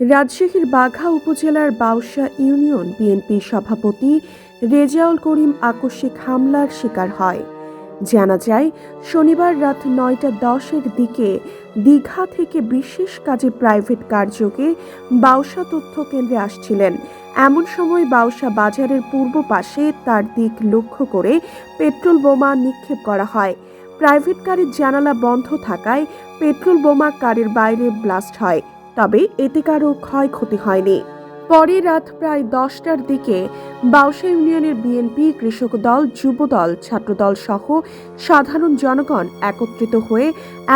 রাজশাহীর বাঘা উপজেলার বাউসা ইউনিয়ন বিএনপির সভাপতি রেজাউল করিম আকস্মিক হামলার শিকার হয়। জানা যায় শনিবার রাত নয়টা দশের দিকে দীঘা থেকে বিশেষ কাজে প্রাইভেট কার্যকে বাউসা তথ্য কেন্দ্রে আসছিলেন। এমন সময় বাউসা বাজারের পূর্ব পাশে তার দিক লক্ষ্য করে পেট্রোল বোমা নিক্ষেপ করা হয়। প্রাইভেট গাড়ির জানালা বন্ধ থাকায় পেট্রোল বোমা কারের বাইরে ব্লাস্ট হয়, তবে এতে কারও ক্ষয়ক্ষতি হয়নি। পরে রাত প্রায় দশটার দিকে বাউসা ইউনিয়নের বিএনপি কৃষক দল যুবদল ছাত্রদল সহ সাধারণ জনগণ একত্রিত হয়ে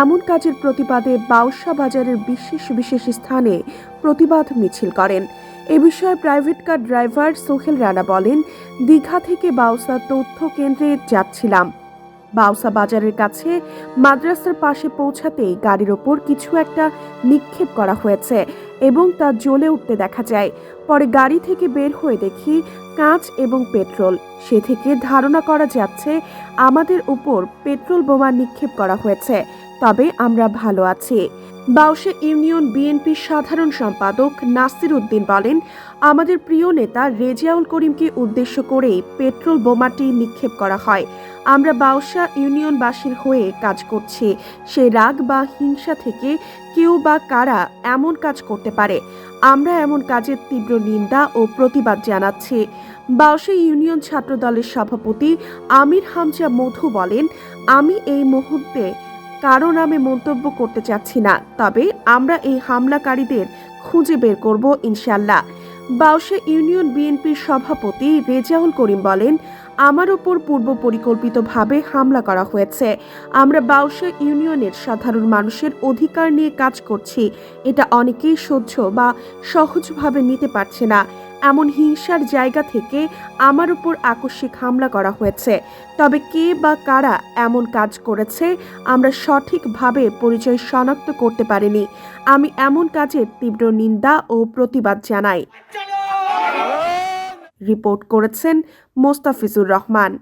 এমন কাজের প্রতিবাদে বাউসা বাজারের বিশেষ বিশেষ স্থানে প্রতিবাদ মিছিল করেন। এ বিষয়ে private car driver Sohel Rana বলেন, দীঘা থেকে বাউসা তথ্য কেন্দ্রে যাচ্ছিলাম। বাউসা বাজারের কাছে মাদ্রাসার পাশে পৌঁছাতেই গাড়ির ওপর কিছু একটা নিক্ষেপ করা হয়েছে এবং তা জ্বলে উঠতে দেখা যায়। পরে গাড়ি থেকে বের হয়ে দেখি কাঁচ এবং পেট্রোল। সে থেকে ধারণা করা যাচ্ছে, আমাদের উপর পেট্রোল বোমা নিক্ষেপ করা হয়েছে, তবে আমরা ভালো আছি। বাউসে ইউনিয়ন বিএনপির সাধারণ সম্পাদক নাসির উদ্দিন বলেন, আমাদের প্রিয় নেতা রেজিয়াউল করিমকে উদ্দেশ্য করেই পেট্রোল বোমাটি নিক্ষেপ করা হয়। আমরা বাউসা ইউনিয়নবাসীর হয়ে কাজ করছি। সে রাগ বা হিংসা থেকে কেউ বা কারা এমন কাজ করতে পারে? আমরা এমন কাজের তীব্র নিন্দা ও প্রতিবাদ জানাচ্ছি। বাউসা ইউনিয়ন ছাত্র দলের সভাপতি আমির হামজা মধু বলেন, আমি এই মুহূর্তে কারও নামে মন্তব্য করতে চাচ্ছি না। তবে আমরা এই হামলাকারীদের খুঁজে বের করব ইনশাল্লাহ বাউসা ইউনিয়ন বিএনপির সভাপতি রেজাউল করিম বলেন, আমার ওপর পূর্ব পরিকল্পিতভাবে হামলা করা হয়েছে। আমরা বাউসা ইউনিয়নের সাধারণ মানুষের অধিকার নিয়ে কাজ করছি। এটা অনেকেই সহ্য বা সহজভাবে নিতে পারছে না। এমন হিংসার জায়গা থেকে আমার উপর আকস্মিক হামলা করা হয়েছে। তবে কে বা কারা এমন কাজ করেছে, আমরা সঠিকভাবে পরিচয় শনাক্ত করতে পারিনি। আমি এমন কাজের তীব্র নিন্দা ও প্রতিবাদ জানাই। রিপোর্ট করেছেন মোস্তাফিজুর রহমান।